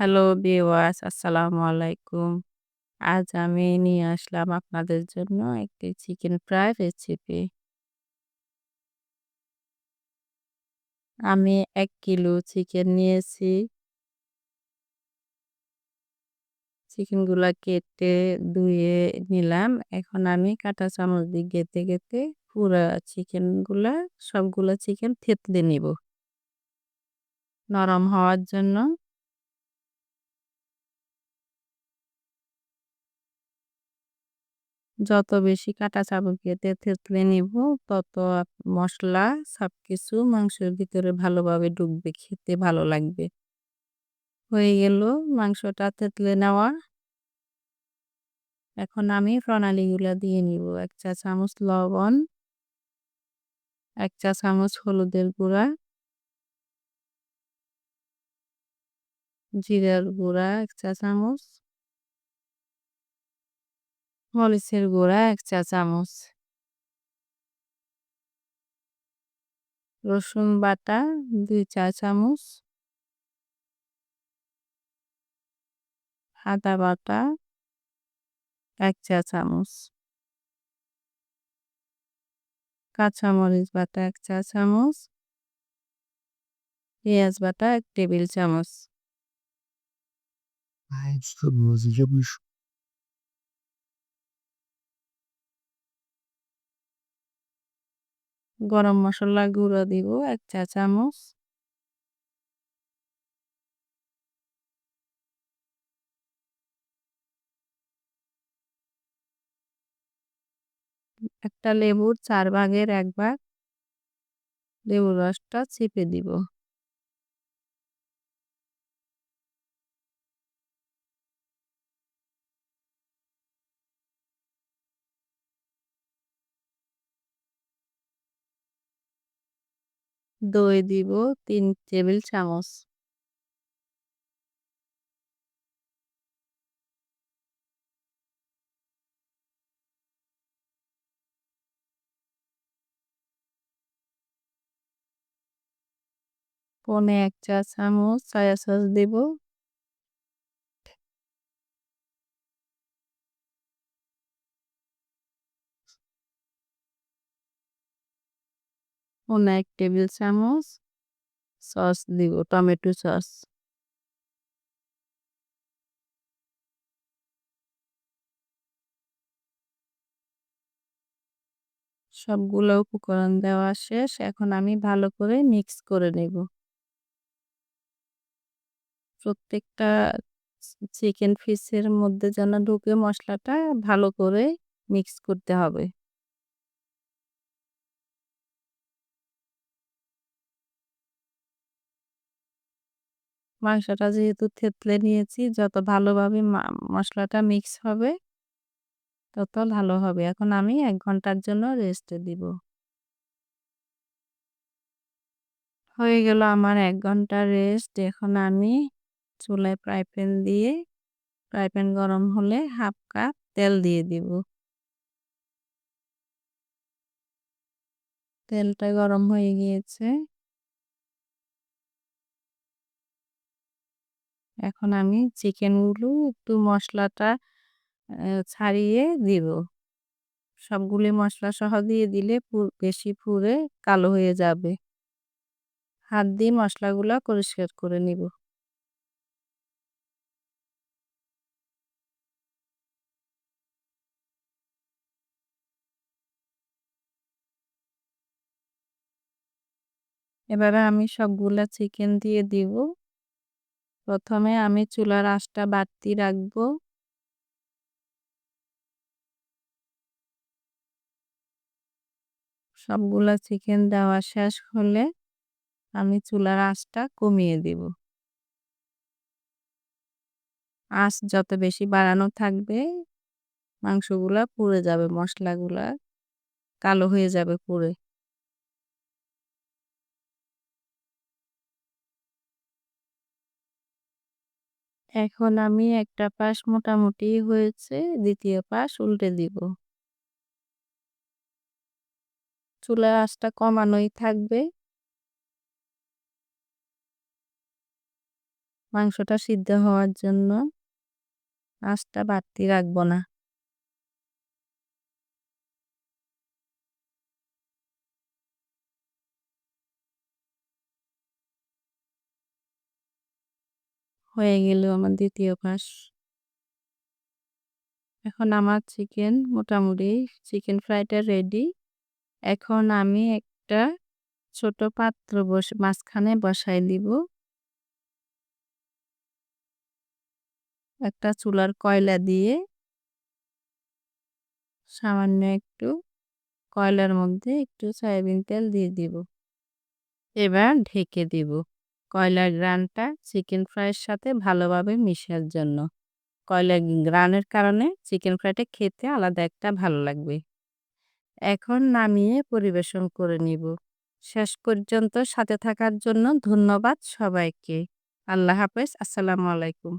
Hello viewers আসসালামু আলাইকুম। আজ আমি নিয়ে আসলাম আপনাদের জন্য একটি চিকেন ফ্রাই রেসিপি। আমি এক কিলো চিকেন নিয়েছি। চিকেনগুলা কেটে ধুয়ে নিলাম। এখন আমি কাঁটা চামচ দিয়ে গেতে, গেতে পুরা চিকেনগুলা সবগুলো চিকেন থেতলে নিব। নরম হওয়ার জন্য। যত বেশি কাটা চামচ থেতলে নিব তত মসলা সবকিছু মাংসের ভিতরে ভালোভাবে ঢুকবে খেতে ভালো লাগবে। হয়ে গেল মাংসটা থেতলে নেওয়া। এখন আমি প্রণালীগুলা দিয়ে নিব। ১ চা চামচ লবণ, ১ চা চামচ হলুদের গুঁড়া, জিরার গুঁড়া ১ চা চামচ, মরিচের গুঁড়া ১ চা চামচ, রসুন বাটা দুই চা চামচ, আদা বাটা ১ চা চামচ, কাঁচামরিচ বাটা এক চা চামচ, পেঁয়াজ বাটা এক টেবিল চামচ। গরম মশলা গুঁড়ো দিব, এক চা চামচ। একটা লেবুর চার ভাগের এক ভাগ লেবুর রসটা চিপে দিব। দই দিব তিন টেবিল চামচ। পনে এক চা চামচ সয়া সস দিব। পনে ১ টেবিল চামচ সস দিব টমেটো সস। সবগুলো উপকরণ দেওয়া শেষ। এখন আমি ভালো করে মিক্স করে নেব। প্রত্যেকটা চিকেন পিসের মধ্যে যেন ঢুকে মশলাটা ভালো করে মিক্স করতে হবে। মাংসটা যেহেতু থেতলে নিয়েছি, যত ভালোভাবে মশলাটা মিক্স হবে, তত ভালো হবে। এখন আমি এক ঘণ্টার জন্য রেস্টে দিব। হয়ে গেল আমার এক ঘণ্টা রেস্ট। এখন আমি চুলায় ফ্রাই প্যান দিয়ে ফ্রাই প্যান গরম হলে ১/২ কাপ তেল দিয়ে দিব। তেলটা গরম হয়ে গিয়েছে। এখন আমি চিকেনগুলো একটু মশলাটা ছাড়িয়ে দিব। সবগুলি মশলা সহ দিয়ে দিলে বেশি পুড়ে কালো হয়ে যাবে। হাত দিয়ে মশলাগুলো পরিষ্কার করে নিব। এবারে আমি সবগুলা চিকেন দিয়ে দিব। প্রথমে আমি চুলার আঁচটা বাড়তি রাখব। সবগুলা চিকেন দেওয়া শেষ হলে আমি চুলার আঁচটা কমিয়ে দিব। আঁচ যত বেশি বাড়ানো থাকবে, মাংসগুলা পুড়ে যাবে মসলাগুলা কালো হয়ে যাবে পুড়ে। এখন আমি একটা পাশ মোটামুটি হয়েছে, দ্বিতীয় পাশ উল্টে দিব। চুলার আঁচটা কমানোই থাকবে। মাংসটা সিদ্ধ হওয়ার জন্য আঁচটা বাড়তি রাখব না হয়ে গেল আমার দ্বিতীয় পাশ এখন আমার চিকেন মোটামুটি চিকেন ফ্রাইটা রেডি এখন আমি একটা ছোট পাত্র বস, মাঝখানে বসাই দিব। একটা চুলার কয়লা দিয়ে সামান্য একটু কয়লার মধ্যে একটু সয়াবিন তেল দিয়ে দিব। এবার ঢেকে দিব। কয়লার গ্রানটা চিকেন ফ্রাইয়ের সাথে ভালোভাবে মিশার জন্য। কয়লার গ্রানের কারণে চিকেন ফ্রাইটা খেতে আলাদা একটা ভালো লাগবে। এখন নামিয়ে পরিবেশন করে নিব। শেষ পর্যন্ত সাথে থাকার জন্য ধন্যবাদ সবাইকে। আল্লাহ হাফেজ, আসসালামু আলাইকুম।